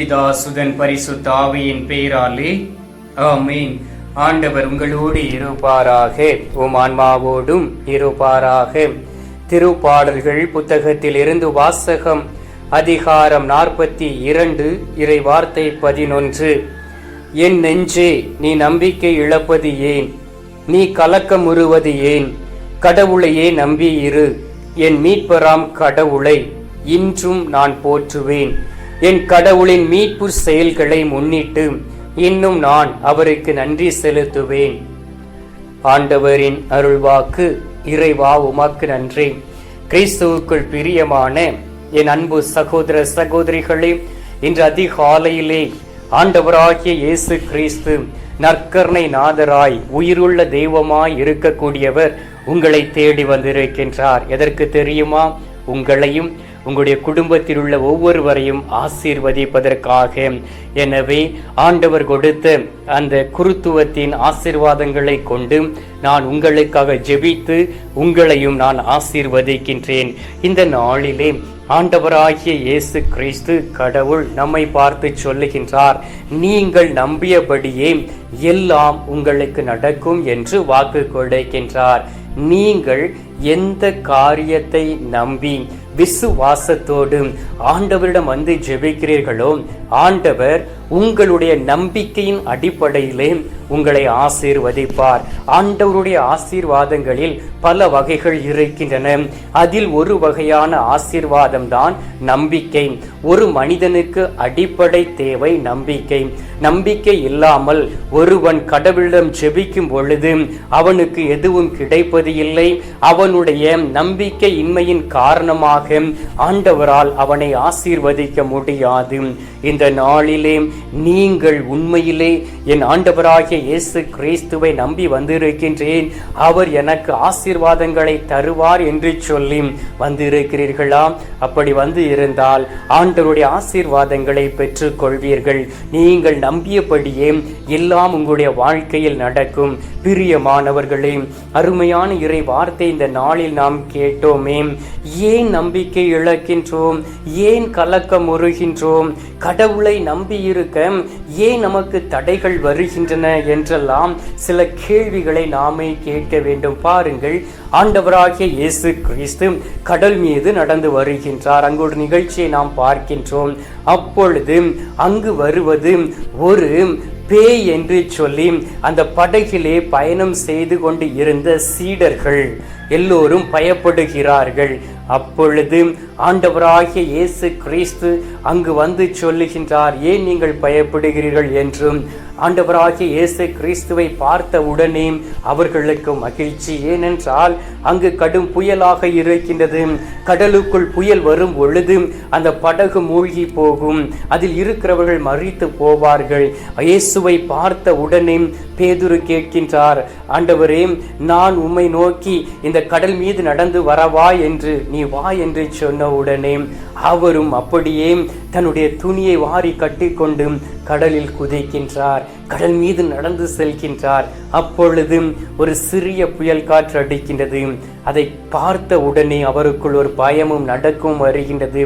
பிதா சுதன் பரிசுத்த ஆவியின் பெயராலே. ஆமீன். ஆண்டவர் உங்களோடு இருப்பாராக. உம் ஆன்மாவோடும் இருப்பாராக. திருப்பாடல்கள் புத்தகத்தில் இருந்து வாசகம் அதிகாரம் நாற்பத்தி இரண்டு இறை வார்த்தை பதினொன்று. என் நெஞ்சே நீ நம்பிக்கை இழப்பது ஏன்? நீ கலக்கமுறுவது ஏன்? கடவுளையே நம்பியிரு. என் மீட்பராம் கடவுளை இன்றும் நான் போற்றுவேன். என் கடவுளின் மீட்பு செயல்களை முன்னிட்டு இன்னும் நான் அவருக்கு நன்றி செலுத்துவேன். ஆண்டவரின் அருள்வாக்கு இறைவா உமாக்கு நன்றி. கிறிஸ்துவுக்குள் பிரியமான என் அன்பு சகோதர சகோதரிகளே இன்று அதிகாலையிலே ஆண்டவராகிய இயேசு கிறிஸ்து நற்கர்ணை நாதராய் உயிருள்ள தெய்வமாய் இருக்கக்கூடியவர் உங்களை தேடி வந்திருக்கின்றார். எதற்கு தெரியுமா? உங்களையும் உங்களுடைய குடும்பத்தில் உள்ள ஒவ்வொருவரையும் ஆசீர்வதிப்பதற்காக. எனவே ஆண்டவர் கொடுத்த அந்த குருத்துவத்தின் ஆசிர்வாதங்களை கொண்டு நான் உங்களுக்காக ஜெபித்து உங்களையும் நான் ஆசீர்வதிக்கின்றேன். இந்த நாளிலே ஆண்டவராகிய இயேசு கிறிஸ்து கடவுள் நம்மை பார்த்து சொல்லுகின்றார் நீங்கள் நம்பியபடியே எல்லாம் உங்களுக்கு நடக்கும் என்று வாக்கு கொடுக்கின்றார். நீங்கள் எந்த காரியத்தை நம்பி விசுவாசத்தோடு ஆண்டவரிடம் வந்து ஜெபிக்கிறீர்களோ ஆண்டவர் உங்களுடைய நம்பிக்கையின் அடிப்படையிலே உங்களை ஆசீர்வதிப்பார். ஆண்டவருடைய ஆசீர்வாதங்களில் பல வகைகள் இருக்கின்றன. அதில் ஒரு வகையான ஆசீர்வாதம் தான் நம்பிக்கை. ஒரு மனிதனுக்கு அடிப்படை தேவை நம்பிக்கை. நம்பிக்கை இல்லாமல் ஒருவன் கடவுளிடம் ஜெபிக்கும் பொழுது அவனுக்கு எதுவும் கிடைப்பது இல்லை. அவனுடைய நம்பிக்கை இன்மையின் காரணமாக ஆண்டவரால் அவனை ஆசீர்வதிக்க முடியாது. இந்த நாளிலே நீங்கள் உண்மையிலே என் ஆண்டவராகிய இயேசு கிறிஸ்துவை நம்பி வந்திருக்கின்றேன். அவர் எனக்கு ஆசீர்வாதங்களை தருவார் என்று சொல்லி வந்திருக்கிறீர்களா? அப்படி வந்து இருந்தால் ஆண்டவருடைய ஆசீர்வாதங்களை பெற்றுக் கொள்வீர்கள் நீங்கள் நம்பியபடியே எல்லாம் உங்களுடைய வாழ்க்கையில் நடக்கும். பிரியமானவர்களே அருமையான இறை வார்த்தை இந்த நாளில் நாம் கேட்டோமே. ஏன் நம்பிக்கை இழக்கின்றோம்? ஏன் கலக்கம் உருகின்றோம்? கடவுளை நம்பியிருக்க ஏன் நமக்கு தடைகள் வருகின்றன என்றெல்லாம் சில கேள்விகளை நாமே கேட்க வேண்டும். பாருங்கள் ஆண்டவராகிய இயேசு கிறிஸ்து கடல் மீது நடந்து வருகின்றார். அங்கு ஒரு நிகழ்ச்சியை நாம் பார்க்கின்றோம். அப்பொழுது அங்கு வருவது ஒரு பேய் என்று சொல்லி அந்த படகிலே பயணம் செய்து கொண்டு இருந்த சீடர்கள் எல்லோரும் பயப்படுகிறார்கள். அப்பொழுது ஆண்டவராகிய இயேசு கிறிஸ்து அங்கு வந்து சொல்லுகின்றார் ஏன் நீங்கள் பயப்படுகிறீர்கள்? என்றும் ஆண்டவராகிய இயேசு கிறிஸ்துவை பார்த்த உடனே அவர்களுக்கு மகிழ்ச்சி. ஏனென்றால் அங்கு கடும் புயலாக இருக்கின்றது. கடலுக்குள் புயல் வரும் பொழுது அந்த படகு மூழ்கி போகும். அதில் இருக்கிறவர்கள் மறித்து போவார்கள். இயேசுவை பார்த்த உடனே பேதுரு கேட்கின்றார் ஆண்டவரே நான் உம்மை நோக்கி இந்த கடல் மீது நடந்து வரவா? என்று நீ வா என்று சொன்ன உடனே அவரும் அப்படியே தன்னுடைய துணியை வாரி கட்டிக்கொண்டு கடலில் குதிக்கின்றார். கடல் மீது நடந்து செல்கின்றார். அப்பொழுது ஒரு சிறிய புயல் காற்று அடிக்கின்றது. அதை பார்த்த உடனே அவருக்குள் ஒரு பயமும் நடக்கும் வருகின்றது.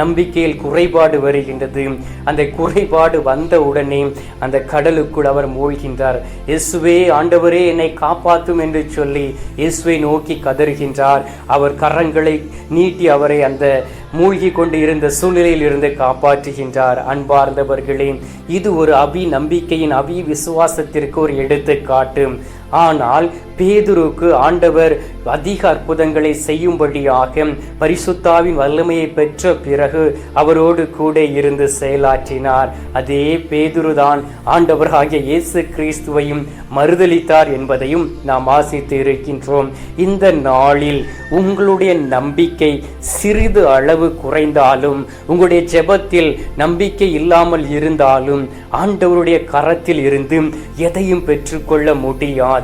நம்பிக்கையில் குறைபாடு வருகின்றது. அந்த குறைபாடு வந்த உடனே அந்த கடலுக்குள் அவர் மூழ்கின்றார். இயேசுவே ஆண்டவரே என்னை காப்பாற்றும் என்று சொல்லி இயேசுவை நோக்கி கதறுகின்றார். அவர் கரங்களை நீட்டி அவரை அந்த மூழ்கி கொண்டு இருந்த சூழ்நிலையில் இருந்து காப்பாற்றுகின்றார். அன்பார்ந்தவர்களே இது ஒரு அபி நம்பிக்கையின் அபி விசுவாசத்திற்கு ஒரு எடுத்துக்காட்டு. ஆனால் பேதுருக்கு ஆண்டவர் அதிக அற்புதங்களை செய்யும்படியாக பரிசுத்தாவின் வல்லமையை பெற்ற பிறகு அவரோடு கூட இருந்து செயலாற்றினார். அதே பேதுருதான் ஆண்டவராகிய இயேசு கிறிஸ்துவையும் மறுதளித்தார் என்பதையும் நாம் ஆசித்து இருக்கின்றோம். இந்த நாளில் உங்களுடைய நம்பிக்கை சிறிது அளவு குறைந்தாலும் உங்களுடைய ஜெபத்தில் நம்பிக்கை இல்லாமல் இருந்தாலும் ஆண்டவருடைய கரத்தில் இருந்து எதையும் பெற்றுக்கொள்ள முடியாது.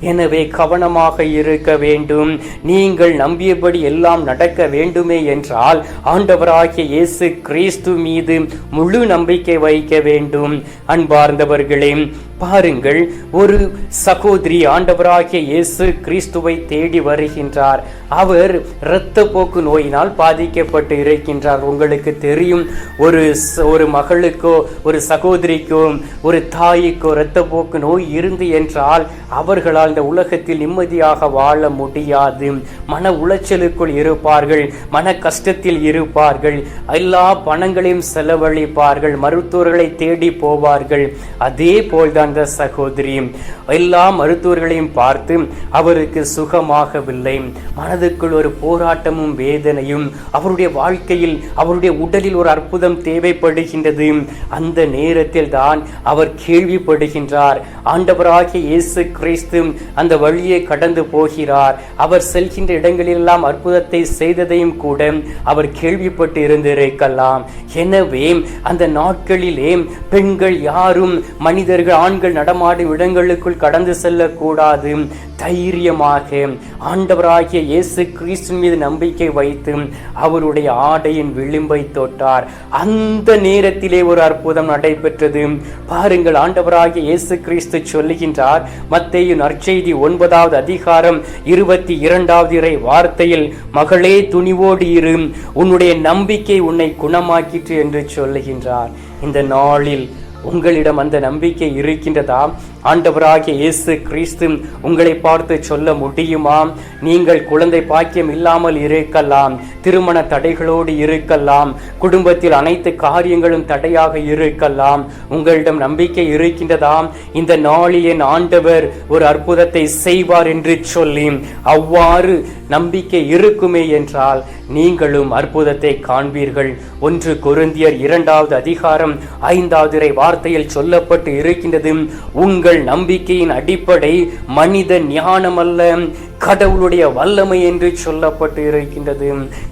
எனவே கவனமாக இருக்க வேண்டும். நீங்கள் நம்பியபடி எல்லாம் நடக்க வேண்டுமே என்றால் ஆண்டவராகிய இயேசு கிறிஸ்து மீது முழு நம்பிக்கை வைக்க வேண்டும். அன்பார்ந்தவர்களே பாருங்கள் ஒரு சகோதரி ஆண்டவராகிய இயேசு கிறிஸ்துவை தேடி வருகின்றார். அவர் இரத்த போக்கு நோயினால் பாதிக்கப்பட்டு இருக்கின்றார். உங்களுக்கு தெரியும் ஒரு ச- ஒரு மகளுக்கோ ஒரு சகோதரிக்கோ ஒரு தாய்க்கோ இரத்த போக்கு நோய் இருந்து என்றால் அவர்களால் இந்த உலகத்தில் நிம்மதியாக வாழ முடியாது. மன உளைச்சலுக்குள் இருப்பார்கள் மன கஷ்டத்தில் இருப்பார்கள் எல்லா பணங்களையும் செலவழிப்பார்கள் மருத்துவர்களை தேடி போவார்கள். அதே போல்தான் இந்த சகோதரி. எல்லா மருத்துவர்களையும் பார்த்து அவருக்கு சுகமாகவில்லை. மனதுக்குள் ஒரு போராட்டமும் வேதனையும் அவருடைய வாழ்க்கையில் அவருடைய உடலில் ஒரு அற்புதம் தேவைப்படுகின்றது. அந்த நேரத்தில் தான் அவர் கேள்விப்படுகின்றார். ஆண்டவராகிய இயேசு கிறிஸ்து அந்த வழியை கடந்து போகிறார். அவர் செல்கின்ற இடங்களிலெல்லாம் அற்புதத்தை செய்ததையும் கூட அவர் கேள்விப்பட்டு இருந்திருக்கலாம். எனவே அந்த நாட்களிலே பெண்கள் யாரும் மனிதர்கள் ஆண்கள் நடமாடும் இடங்களுக்குள் கடந்து செல்லக்கூடாது. தைரியமாக ஆண்டவராகிய இயேசு கிறிஸ்து மீது நம்பிக்கை வைத்து அவருடைய ஆடையின் விளிம்பை தொட்டார். அந்த நேரத்திலே ஒரு அற்புதம் நடைபெற்றது. பாருங்கள் ஆண்டவராகிய இயேசு கிறிஸ்து சொல்லுகின்றார் மத்தேயு நற்செய்தி ஒன்பதாவது அதிகாரம் இருபத்தி இரண்டாவது இறை வார்த்தையில் மகளே துணிவோடு இரு. உன்னுடைய நம்பிக்கை உன்னை குணமாக்கிற்று என்று சொல்லுகின்றார். இந்த நாளில் உங்களிடம் அந்த நம்பிக்கை இருக்கின்றதா? ஆண்டவராகிய இயேசு கிறிஸ்து உங்களை பார்த்து சொல்ல முடியுமா? நீங்கள் குழந்தை பாக்கியம் இல்லாமல் இருக்கலாம் திருமண தடைகளோடு இருக்கலாம் குடும்பத்தில் அனைத்து காரியங்களும் தடையாக இருக்கலாம். உங்களிடம் நம்பிக்கை இருக்கின்றதாம் இந்த நாளில் என் ஆண்டவர் ஒரு அற்புதத்தை செய்வார் என்று சொல்லி அவ்வாறு நம்பிக்கை இருக்குமே என்றால் நீங்களும் அற்புதத்தை காண்பீர்கள். ஒன்று கொருந்தியர் இரண்டாவது அதிகாரம் ஐந்தாவது வார்த்தையில் சொல்லப்பட்டு இருக்கின்றது உங்கள் நம்பிக்கையின் அடிப்படை மனித ஞானம் அல்ல கடவுளுடைய வல்லமை என்று சொல்லப்பட்டு இருக்கின்றது.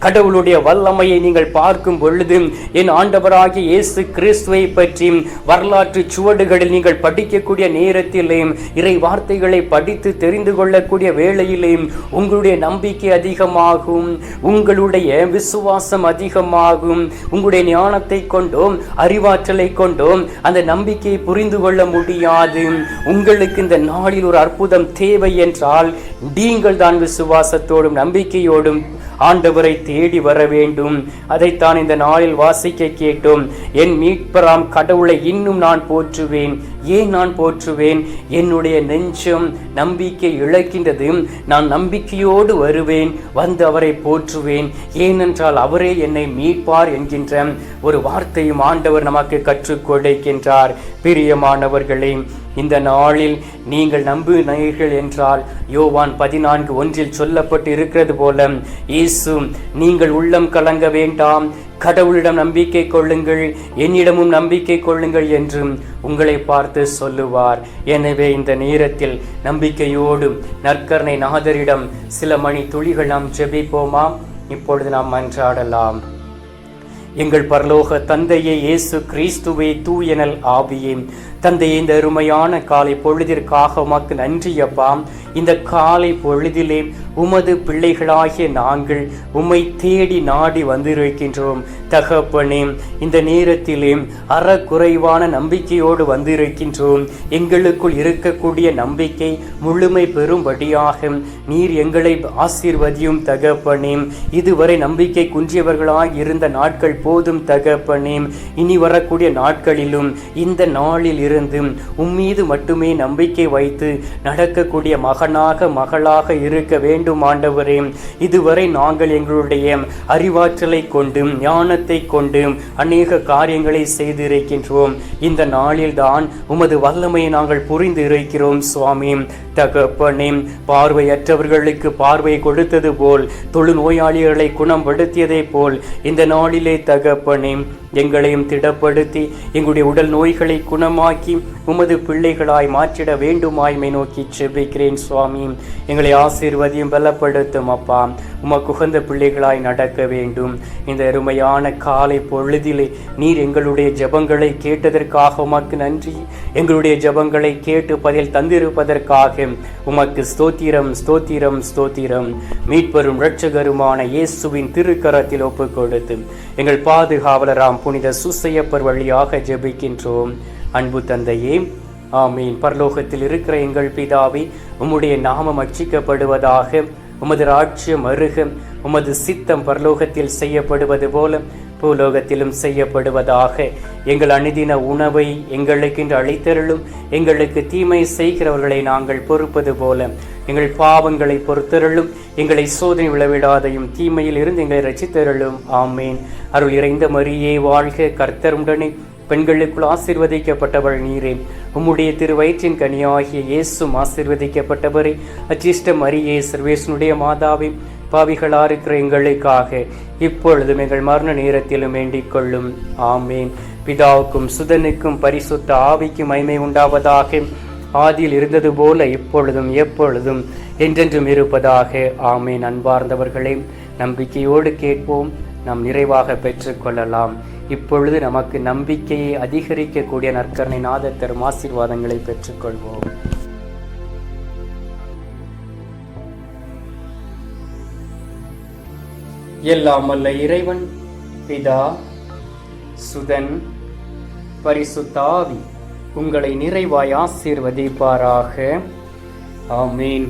கடவுளுடைய வல்லமையை நீங்கள் பார்க்கும் பொழுது என் ஆண்டவராகிய இயேசு கிறிஸ்துவை பற்றி வரலாற்று சுவடுகளில் நீங்கள் படிக்கக்கூடிய நேரத்திலே இறை வார்த்தைகளை படித்து தெரிந்து கொள்ளக்கூடிய வேளையிலே உங்களுடைய நம்பிக்கை அதிகமாகும் உங்களுடைய விசுவாசம் அதிகமாகும் உங்களுடைய ஞானத்தை கொண்டோம் அறிவாற்றலை கொண்டோம் அந்த நம்பிக்கையை புரிந்து கொள்ள முடியாது. உங்களுக்கு இந்த நாளில் ஒரு அற்புதம் தேவை என்றால் நீங்கள் தான் விசுவாசத்தோடும் நம்பிக்கையோடும் ஆண்டவரை தேடி வர வேண்டும். அதைத்தான் இந்த நாளில் வாசிக்க கேட்டோம். என் மீட்பராம் கடவுளை இன்னும் நான் போற்றுவேன். ஏன் நான் போற்றுவேன்? என்னுடைய நெஞ்சம் நம்பிக்கை இழக்கின்றது. நான் நம்பிக்கையோடு வருவேன். வந்து அவரை போற்றுவேன். ஏனென்றால் அவரே என்னை மீட்பார் என்கின்ற ஒரு வார்த்தையும் ஆண்டவர் நமக்கு கற்றுக் கொடுக்கின்றார். பிரியமானவர்களே இந்த நாளில் நீங்கள் நம்புகிறீர்கள் என்றால் யோவான் பதினான்கு ஒன்றில் சொல்லப்பட்டு இருக்கிறது போல இயேசு நீங்கள் உள்ளம் கலங்க வேண்டாம் கடவுளிடம் நம்பிக்கை கொள்ளுங்கள் என்னிடமும் நம்பிக்கை கொள்ளுங்கள் என்றும் உங்களை பார்த்து சொல்லுவார். எனவே இந்த நேரத்தில் நம்பிக்கையோடு நற்கரணை நாதரிடம் சில மணி துளிகள் நாம் ஜெபிப்போமா? இப்பொழுது நாம் மன்றாடலாம். எங்கள் பரலோக தந்தையே இயேசு கிறிஸ்துவே தூயனல் ஆவியே தந்தையே இந்த அருமையான காலை பொழுதிற்காக உமக்கு நன்றி அப்பா. இந்த காலை பொழுதிலே உமது பிள்ளைகளாகிய நாங்கள் உம்மை தேடி நாடி வந்திருக்கின்றோம். தகப்பனே இந்த நேரத்திலே அறக்குறைவான நம்பிக்கையோடு வந்திருக்கின்றோம். எங்களுக்குள் இருக்கக்கூடிய நம்பிக்கை முழுமை பெறும்படியாக நீர் எங்களை ஆசீர்வதியும் தகப்பனே. இதுவரை நம்பிக்கை குன்றியவர்களாக இருந்த நாட்கள் போதும் தகப்பனே. இனி வரக்கூடிய நாட்களிலும் இந்த நாளில் இருந்து உம்மீது மட்டுமே நம்பிக்கை வைத்து நடக்கக்கூடிய மகனாக மகளாக இருக்க வேண்டும் ஆண்டவரே. இதுவரை நாங்கள் எங்களுடைய அறிவாற்றலை கொண்டு ஞானத்தை கொண்டு அநேக காரியங்களை செய்திருக்கின்றோம். இந்த நாளில்தான் உமது வல்லமையை நாங்கள் புரிந்து இருக்கிறோம் சுவாமி. தகப்பனே பார்வையற்றவர்களுக்கு பார்வை கொடுத்தது போல் தொழுநோயாளிகளை குணப்படுத்தியதை போல் இந்த நாளிலே தகப்பனே எங்களையும் திடப்படுத்தி எங்களுடைய உடல் நோய்களை குணமாக்கி உமது பிள்ளைகளாய் மாற்றிட வேண்டுமாய்மை நோக்கி செபிக்கிறேன் சுவாமி. எங்களை ஆசீர்வதியும் பலப்படுத்தும் அப்பா. உமக்கு உகந்த பிள்ளைகளாய் நடக்க வேண்டும். இந்த அருமையான காலை பொழுதிலே நீர் எங்களுடைய ஜெபங்களை கேட்டதற்காக உமக்கு நன்றி. எங்களுடைய ஜெபங்களை கேட்டு பதில் தந்திருப்பதற்காக உமக்கு ஸ்தோத்திரம் ஸ்தோத்திரம் ஸ்தோத்திரம். மீட்பெரும் இரட்சகருமான இயேசுவின் திருக்கரத்தில் ஒப்புக் கொடுத்து எங்கள் பாதுகாவலராம் புனித சுசையப்பர் வழியாக ஜெபிக்கின்றோம். அன்பு தந்தையே ஆமீன். பரலோகத்தில் இருக்கிற எங்கள் பிதாவே உம்முடைய நாமம் அச்சிக்கப்படுவதாக உமது ராஜ்யம் அருக உமது சித்தம் பரலோகத்தில் செய்யப்படுவது போல பூலோகத்திலும் செய்யப்படுவதாக. எங்கள் அணிதின உணவை எங்களுக்கென்று அளித்தருளும் எங்களுக்கு தீமை செய்கிறவர்களை நாங்கள் பொறுப்பது போல எங்கள் பாவங்களை பொறுத்தருளும் எங்களை சோதனை விளவிடாதையும் தீமையில் இருந்து எங்களை ரசித்தருளும் ஆமேன். அருள் இறைந்த மரியே வாழ்க கர்த்தருடனே பெண்களுக்குள் ஆசிர்வதிக்கப்பட்டவள் நீரே. உம்முடைய திருவயிற்றின் கனியாகிய இயேசும் ஆசிர்வதிக்கப்பட்டவரே. அச்சிஷ்ட மரியே சர்வேசனுடைய மாதாவே பாவிகளா இருக்கிற எங்களுக்காக இப்பொழுதும் எங்கள் மரண நேரத்திலும் வேண்டிக் கொள்ளும். ஆமேன். பிதாவுக்கும் சுதனுக்கும் பரிசுத்த ஆவிக்கும் மைமை உண்டாவதாக. ஆதியில் இருந்தது போல இப்பொழுதும் எப்பொழுதும் என்றென்றும் இருப்பதாக. ஆமேன். அன்பார்ந்தவர்களே நம்பிக்கையோடு கேட்போம். நாம் நிறைவாக பெற்றுக்கொள்ளலாம் இப்பொழுது நமக்கு நம்பிக்கையை அதிகரிக்கக்கூடிய நற்கரணை நாத தரும் ஆசீர்வாதங்களை பெற்றுக்கொள்வோம். எல்லாம் அல்ல இறைவன் பிதா சுதன் பரிசுத்தாவி உங்களை நிறைவாய் ஆசீர்வதிப்பாராக. ஆமீன்.